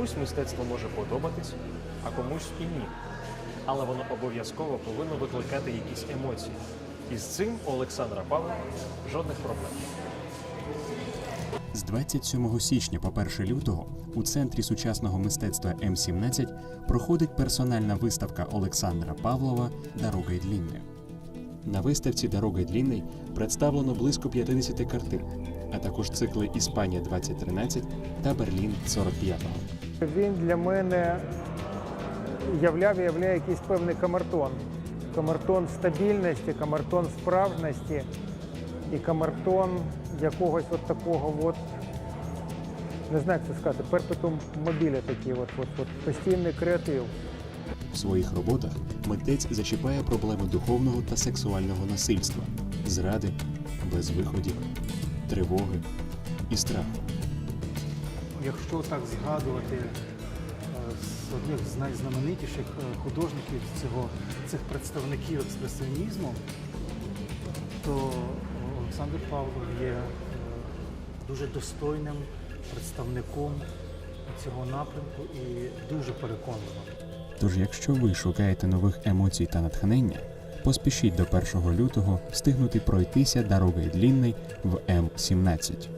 Комусь мистецтво може подобатись, а комусь і ні. Але воно обов'язково повинно викликати якісь емоції. І з цим у Олександра Павлова жодних проблем. З 27 січня по 1 лютого у центрі сучасного мистецтва М17 проходить персональна виставка Олександра Павлова Дорога длінна. На виставці Дорога длінний представлено близько 50 картин, а також цикли Іспанія 2013 та Берлін 45-го. Він для мене являв і являє якийсь певний камертон. Камертон стабільності, камертон справжності і камертон якогось от такого от, не знаю, як це сказати, перпетум мобіля такий, от, от, от, постійний креатив. В своїх роботах митець зачіпає проблеми духовного та сексуального насильства, зради, безвиходів, тривоги і страху. Якщо так згадувати е, з одних з найзнаменитіших е, художників цього, цих представників експресіонізму, то Олександр Павлов є е, дуже достойним представником цього напрямку і дуже переконливим. Тож, якщо ви шукаєте нових емоцій та натхнення, поспішіть до 1 лютого встигнути пройтися дорогою длінний в М17.